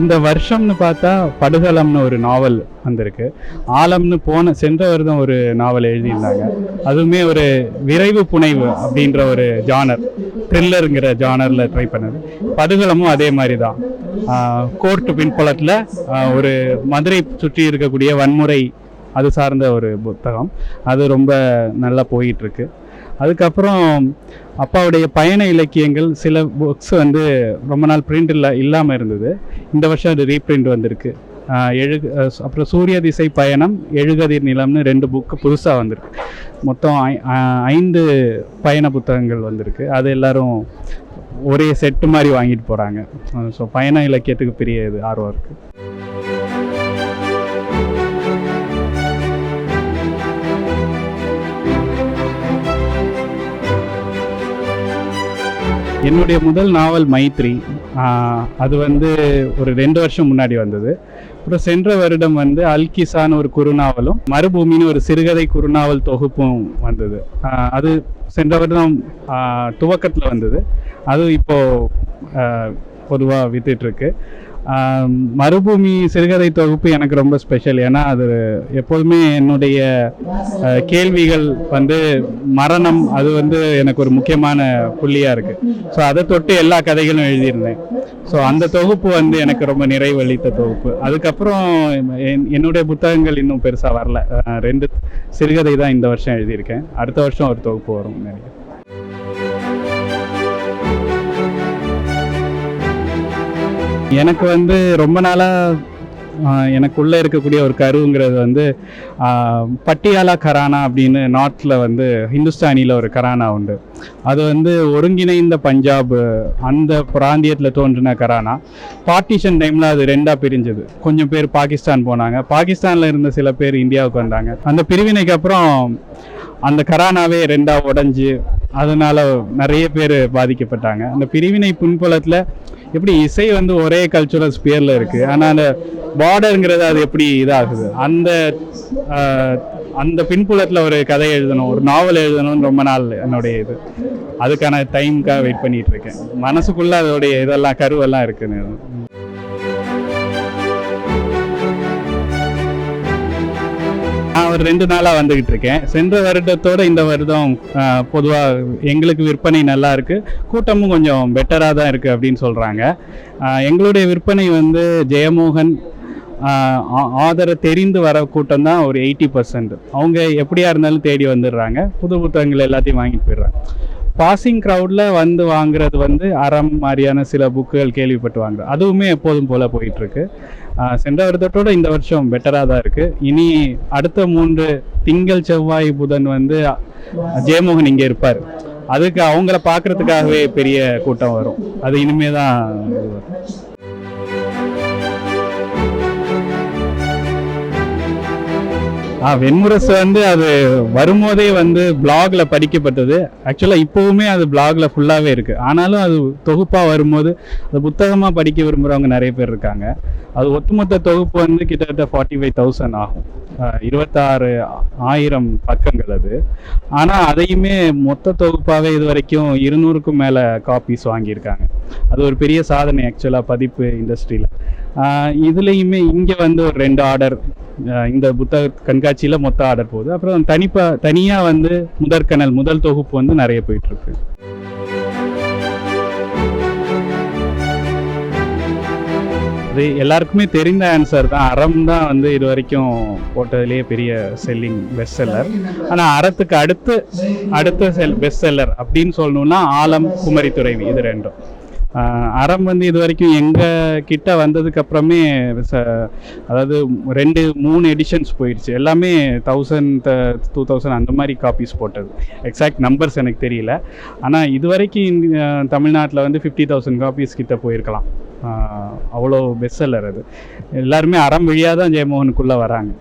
இந்த வருஷம்னு பார்த்தா படுகலம்னு ஒரு நாவல் வந்திருக்கு. ஆலம்னு போன சென்ற வருடம் ஒரு நாவல் எழுதியிருந்தாங்க. அதுவுமே ஒரு விரைவு புனைவு அப்படின்ற ஒரு ஜானர் த்ரில்லருங்கிற ஜானரில் ட்ரை பண்ணது. படுகலமும் அதே மாதிரி தான் கோர்ட்டு பின்புலத்தில் ஒரு மதுரை சுற்றி இருக்கக்கூடிய வன்முறை அது சார்ந்த ஒரு புத்தகம். அது ரொம்ப நல்லா போயிட்டுருக்கு அதுக்கப்புறம் அப்பாவுடைய பயண இலக்கியங்கள் சில புக்ஸ் வந்து ரொம்ப நாள் பிரிண்ட் இல்லை இல்லாமல் இருந்தது. இந்த வருஷம் அது ரீப்ரிண்ட் வந்திருக்கு. எழு அப்புறம் சூரிய திசை பயணம் எழுகதிர் நிலம்னு ரெண்டு புக்கு புதுசாக வந்திருக்கு. மொத்தம் ஐ- ஐந்து பயண புத்தகங்கள் வந்திருக்கு. அது எல்லாரும் ஒரே செட்டு மாதிரி வாங்கிட்டு போகிறாங்க ஸோ பயண இலக்கியத்துக்கு பெரிய இது ஆர்வம் இருக்குது என்னுடைய முதல் நாவல் மைத்ரி. அது வந்து ஒரு ரெண்டு வருஷம் முன்னாடி வந்தது. அப்புறம் சென்ற வருடம் வந்து அல்கிசான்னு ஒரு குறுநாவலும் மறுபூமின்னு ஒரு சிறுகதை குறுநாவல் தொகுப்பும் வந்தது. அது சென்ற வருடம் துவக்கத்தில் வந்தது. அது இப்போது பொதுவாக வித்துட்ருக்கு மறுபூமி சிறுகதை தொகுப்பு எனக்கு ரொம்ப ஸ்பெஷல் ஏன்னா அது எப்போதுமே என்னுடைய கேள்விகள் வந்து மரணம் அது வந்து எனக்கு ஒரு முக்கியமான புள்ளியாக இருக்குது ஸோ அதை தொட்டு எல்லா கதைகளும் எழுதியிருந்தேன். ஸோ அந்த தொகுப்பு வந்து எனக்கு ரொம்ப நிறைவளித்த தொகுப்பு. அதுக்கப்புறம் என்- என்னுடைய புத்தகங்கள் இன்னும் பெருசாக வரல. ரெண்டு சிறுகதை தான் இந்த வருஷம் எழுதியிருக்கேன். அடுத்த வருஷம் ஒரு தொகுப்பு வரும். நினைக்கிறேன் எனக்கு வந்து ரொம்ப நாளாக எனக்குள்ளே இருக்கக்கூடிய ஒரு கருவுங்கிறது வந்து பட்டியாலா கரானா அப்படின்னு நார்த்தில் வந்து ஹிந்துஸ்தானியில் ஒரு கரானா உண்டு. அது வந்து ஒருங்கிணைந்த பஞ்சாப் அந்த பிராந்தியத்தில் தோன்றின கரானா. பார்ட்டிஷன் டைமில் அது ரெண்டாக பிரிஞ்சது. கொஞ்சம் பேர் பாகிஸ்தான் போனாங்க. பாகிஸ்தானில் இருந்த சில பேர் இந்தியாவுக்கு வந்தாங்க. அந்த பிரிவினைக்கு அப்புறம் அந்த கரானாவே ரெண்டாக உடஞ்சி அதனால் நிறைய பேர் பாதிக்கப்பட்டாங்க. அந்த பிரிவினை புண்பலத்தில் எப்படி இசை வந்து ஒரே கல்ச்சுரல் ஸ்பியரில் இருக்குது ஆனால் அந்த பார்டருங்கிறது அது எப்படி இதாகுது? அந்த அந்த பின்புலத்தில் ஒரு கதை எழுதணும் ஒரு நாவல் எழுதணும்னு ரொம்ப நாள் என்னுடைய இது. அதுக்கான டைமுக்காக வெயிட் பண்ணிகிட்ருக்கேன் இருக்கேன். அதோடைய இதெல்லாம் கருவெல்லாம் இருக்குன்னு. ஒரு ரெண்டு நாளாக வந்துக்கிட்டு இருக்கேன். சென்ற வருடத்தோட இந்த வருடம் பொதுவாக எங்களுக்கு விற்பனை நல்லா இருக்குது கூட்டமும் கொஞ்சம் பெட்டராக தான் இருக்குது அப்படின்னு சொல்கிறாங்க எங்களுடைய விற்பனை வந்து ஜெயமோகன் ஆ- ஆதர தெரிந்து வர கூட்டம் தான் ஒரு எயிட்டி பர்சன்ட். அவங்க எப்படியா இருந்தாலும் தேடி வந்துடுறாங்க. புது புத்தகங்கள் எல்லாத்தையும் வாங்கிட்டு போயிடுறாங்க. பாசிங் க்ரௌடில் வந்து வாங்குறது வந்து அறம் மாதிரியான சில புக்குகள் கேள்விப்பட்டு வாங்குறது அதுவுமே எப்போதும் போல் போயிட்டுருக்கு. சென்ற வருடத்தோட இந்த வருஷம் பெட்டராக தான் இருக்குது இனி அடுத்த மூன்று திங்கள் செவ்வாய் புதன் வந்து ஜெயமோகன் இங்கே இருப்பார். அதுக்கு அவங்கள பார்க்கறதுக்காகவே பெரிய கூட்டம் வரும். அது இனிமே தான் வெண்முரசு வந்து அது வரும்போதே வந்து பிளாக்ல படிக்கப்பட்டது. ஆக்சுவலாக இப்போவுமே அது பிளாக்ல ஃபுல்லாகவே இருக்குது ஆனாலும் அது தொகுப்பாக வரும்போது அது புத்தகமாக படிக்க விரும்புகிறவங்க நிறைய பேர் இருக்காங்க. அது ஒட்டுமொத்த தொகுப்பு வந்து கிட்டத்தட்ட ஃபார்ட்டி ஃபைவ் தௌசண்ட் ஆகும் இருபத்தாறு ஆயிரம் பக்கங்கள் அது. ஆனால் அதையுமே மொத்த தொகுப்பாகவே இது வரைக்கும் இருநூறுக்கும் மேலே காப்பீஸ் வாங்கியிருக்காங்க. அது ஒரு பெரிய சாதனை ஆக்சுவலாக பதிப்பு இண்டஸ்ட்ரியில் இதுலேயுமே இங்கே வந்து ஒரு ரெண்டு ஆர்டர் இந்த புத்தக கண்காட்சியில் மொத்த ஆர்டர் போகுது. அப்புறம் தனிப்பா தனியாக வந்து முதற்கனல் முதல் தொகுப்பு வந்து நிறைய போயிட்டுருக்கு. இது எல்லாருக்குமே தெரிந்த ஆன்சர் தான். அறம் தான் வந்து இது வரைக்கும் போட்டதுலேயே பெரிய செல்லிங் பெஸ்ட் செல்லர் ஆனால் அறத்துக்கு அடுத்து அடுத்த செல் பெஸ்ட் செல்லர் அப்படின்னு சொல்லணும்னா ஆலம் குமரி துறைவி இது ரெண்டும். அறம் வந்து இது வரைக்கும் எங்கள் கிட்ட வந்ததுக்கு அப்புறமே ச- அதாவது ரெண்டு மூணு எடிஷன்ஸ் போயிடுச்சு. எல்லாமே தௌசண்ட் டூ தௌசண்ட் அந்த மாதிரி காப்பீஸ் போட்டது. எக்ஸாக்ட் நம்பர்ஸ் எனக்கு தெரியல. ஆனால் இது வரைக்கும் தமிழ்நாட்டில் வந்து ஃபிஃப்டி தௌசண்ட் காப்பீஸ் கிட்ட போயிருக்கலாம். அவ்வளோ பெஸ்ட் செல்லர் அது. எல்லாருமே அறம் வழியாக தான் ஜெயமோகனுக்குள்ளே வராங்க.